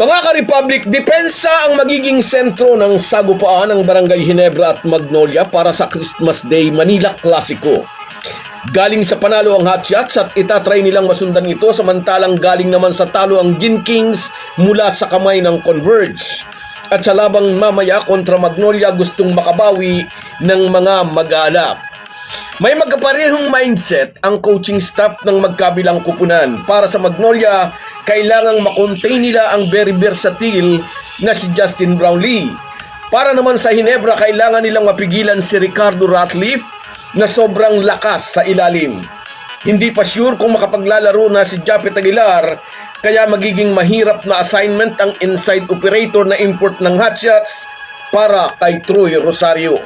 Mga ka-Republic, depensa ang magiging sentro ng sagupaan ng Barangay Hinebra at Magnolia para sa Christmas Day Manila Clasico. Galing sa panalo ang Hot Shots at itatry nilang masundan ito samantalang galing naman sa talo ang Gin Kings mula sa kamay ng Converge. At sa labang mamaya kontra Magnolia gustong makabawi ng mga mag-aalap. May magkaparehong mindset ang coaching staff ng magkabilang kupunan. Para sa Magnolia, kailangang makontain nila ang very versatile na si Justin Brownlee. Para naman sa Hinebra, kailangan nilang mapigilan si Ricardo Ratliff na sobrang lakas sa ilalim. Hindi pa sure kung makapaglalaro na si Japet Aguilar, kaya magiging mahirap na assignment ang inside operator na import ng hotshots para kay Troy Rosario.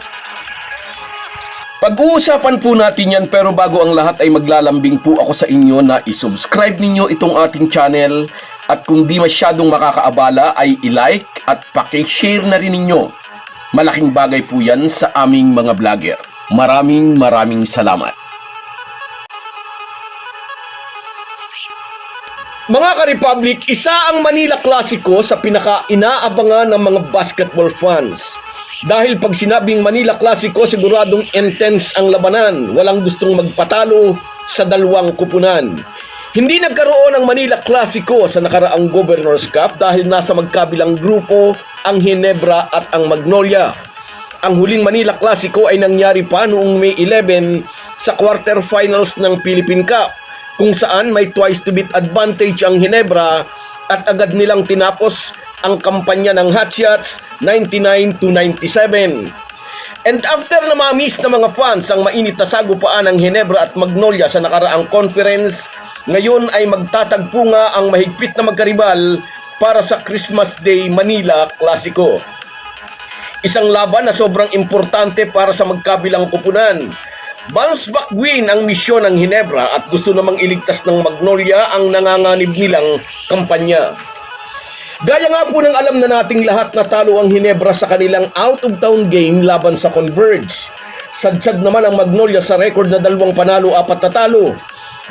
Pag-uusapan po natin yan pero bago ang lahat ay maglalambing po ako sa inyo na isubscribe ninyo itong ating channel at kung di masyadong makakaabala ay i-like at pakishare na rin ninyo. Malaking bagay po yan sa aming mga vlogger. Maraming maraming salamat. Mga ka-Republic, isa ang Manila Clasico sa pinaka-inaabangan ng mga basketball fans. Dahil pag sinabing Manila Clasico, siguradong intense ang labanan. Walang gustong magpatalo sa dalawang kupunan. Hindi nagkaroon ng Manila Clasico sa nakaraang Governor's Cup dahil nasa magkabilang grupo ang Hinebra at ang Magnolia. Ang huling Manila Clasico ay nangyari pa noong May 11 sa quarterfinals ng Philippine Cup kung saan may twice to beat advantage ang Hinebra at agad nilang tinapos ang kampanya ng Hotshots 99 to 97. And after na ma-miss ng mga fans ang mainit na sagupaan ng Hinebra at Magnolia sa nakaraang conference, ngayon ay magtatagpo nga ang mahigpit na magkaribal para sa Christmas Day Manila Clasico. Isang laban na sobrang importante para sa magkabilang kupunan. Bounce back win ang misyon ng Hinebra at gusto namang iligtas ng Magnolia ang nanganganib nilang kampanya. Gaya nga po ng alam na nating lahat na talo ang Hinebra sa kanilang out-of-town game laban sa Converge. Sadsad naman ang Magnolia sa record na dalawang panalo apat na talo.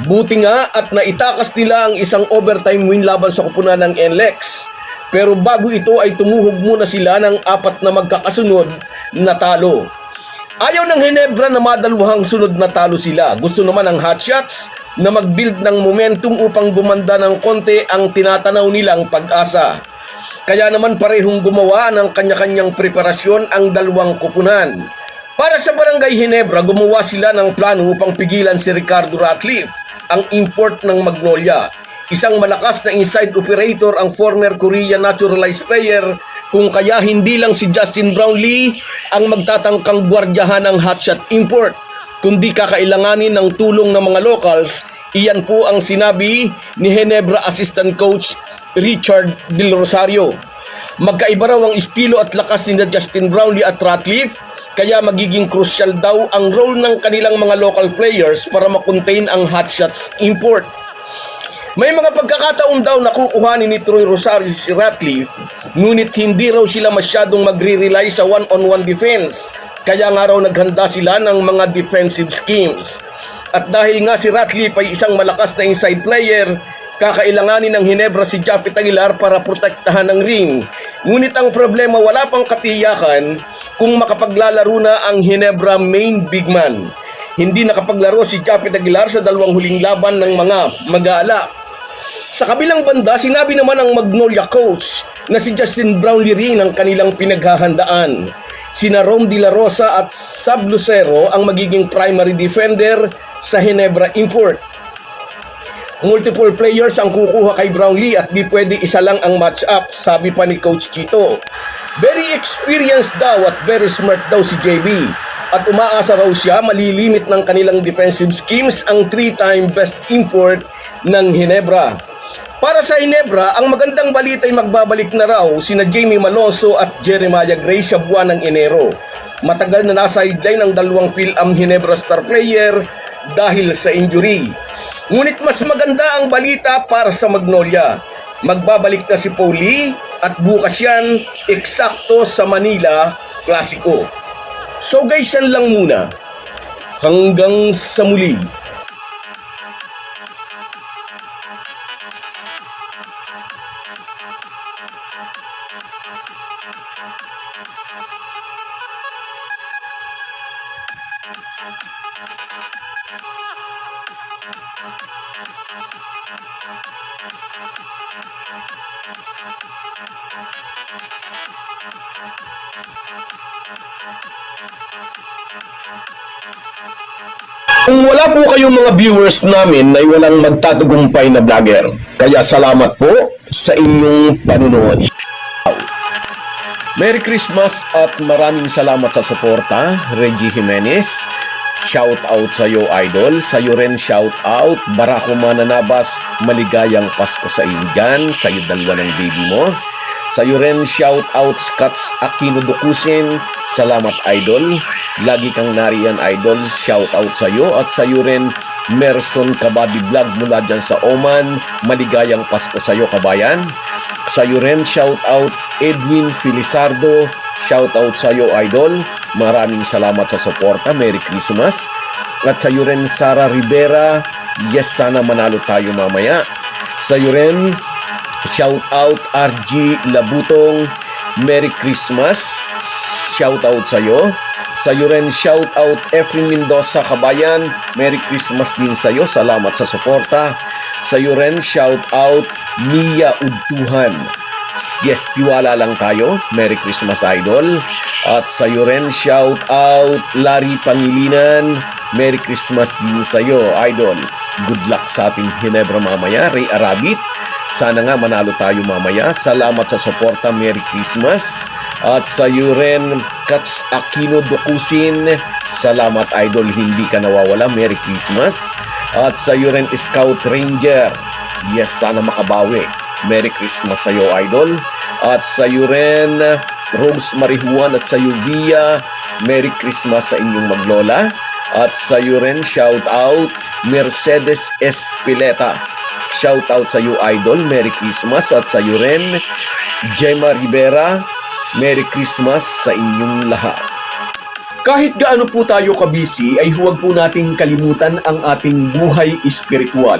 Buti nga at naitakas nila ang isang overtime win laban sa kupunan ng NLEX. Pero bago ito ay tumuhog muna sila ng apat na magkakasunod na talo. Ayaw ng Hinebra na madalawang sunod na talo sila. Gusto naman ng Hotshots na mag-build ng momentum upang gumanda ng konti ang tinatanaw nilang pag-asa. Kaya naman parehong gumawa ng kanya-kanyang preparasyon ang dalawang kupunan. Para sa Barangay Hinebra, gumawa sila ng plano upang pigilan si Ricardo Ratliff, ang import ng Magnolia. Isang malakas na inside operator ang former Korean naturalized player kung kaya hindi lang si Justin Brownlee ang magtatangkang gwardyahan ng hotshot import, kundi kakailanganin ng tulong ng mga locals. Iyan po ang sinabi ni Hinebra Assistant Coach Richard Del Rosario. Magkaiba raw ang estilo at lakas ni Justin Brownlee at Ratliff, kaya magiging crucial daw ang role ng kanilang mga local players para makontain ang hotshots import. May mga pagkakataon daw na kukuhanin ni Troy Rosario si Ratliff, ngunit hindi raw sila masyadong magre-rely sa one-on-one defense. Kaya nga raw naghanda sila ng mga defensive schemes. At dahil nga si Ratliff ay isang malakas na inside player, kakailanganin ng Hinebra si Japit Aguilar para protektahan ang ring. Ngunit ang problema wala pang katiyakan kung makapaglalaro na ang Hinebra main big man. Hindi nakapaglaro si Japit Aguilar sa dalawang huling laban ng mga mag-aala. Sa kabilang banda, sinabi naman ng Magnolia coach na si Justin Brownlee rin ang kanilang pinaghahandaan. Sina Rom De La Rosa at Sab Lucero ang magiging primary defender sa Hinebra Import. Multiple players ang kukuha kay Brownlee at di pwede isa lang ang match-up, sabi pa ni Coach Chito. Very experienced daw at very smart daw si JB. At umaasa raw siya malilimit ng kanilang defensive schemes ang three-time best import ng Hinebra. Para sa Hinebra, ang magandang balita ay magbabalik na raw sina Jamie Malonzo at Jeremiah Gray sa buwan ng Enero. Matagal na nasa sideline ang dalawang Phil-Am Hinebra star player dahil sa injury. Ngunit mas maganda ang balita para sa Magnolia. Magbabalik na si Pauli at bukas yan eksakto sa Manila Clasico. So guys, yan lang muna. Hanggang sa muli. Kung wala po kayong mga viewers namin na walang magtatagumpay na vlogger, kaya salamat po sa inyong panunood. Merry Christmas at maraming salamat sa suporta, Reggie Jimenez. Shout out sa iyo, idol. Sa iyo rin shout out, Barako Mananabas. Maligayang Pasko sa iyo dyan, sa iyo dalawa ng baby mo. Sa iyo rin shout out, Scats Aquino Dukusin. Salamat, idol. Lagi kang nariyan, idol. Shout out sa iyo. At sa iyo rin, Merson Kabadi Vlog mula dyan sa Oman. Maligayang Pasko sa iyo, kabayan. Sa iyo rin, shout out Edwin Filisardo. Shout out sa iyo, idol. Maraming salamat sa suporta. Merry Christmas. At sa iyo rin, Sara Rivera. Yes, sana manalo tayo mamaya. Sa iyo rin, shout out RG Labutong. Merry Christmas. Shout out sa iyo. Sa iyo rin, shout out Efren Mendoza Kabayan. Merry Christmas din sa iyo. Salamat sa suporta. Sa iyo rin, shout out Mia Udtuhan. Yes, tiwala lang tayo. Merry Christmas, Idol. At sa iyo rin, shout out Larry Pangilinan. Merry Christmas din sa iyo, Idol. Good luck sa ating Hinebra mamaya, Ray Arabit. Sana nga manalo tayo mamaya. Salamat sa suporta. Merry Christmas. At sa iyo rin, Kats Aquino Dokusin. Salamat, Idol. Hindi ka nawawala. Merry Christmas. At sa iyo rin, Scout Ranger. Yes, sana makabawi. Merry Christmas sa iyo, Idol. At sa iyo rin, Rose Marijuan at sa iyo, Via. Merry Christmas sa inyong maglola. At sa iyo rin, shout out, Mercedes Espileta. Shout out sa iyo, Idol. Merry Christmas. At sa iyo rin, Gemma Rivera. Merry Christmas sa inyong lahat. Kahit gaano po tayo kabisi ay huwag po nating kalimutan ang ating buhay espiritual.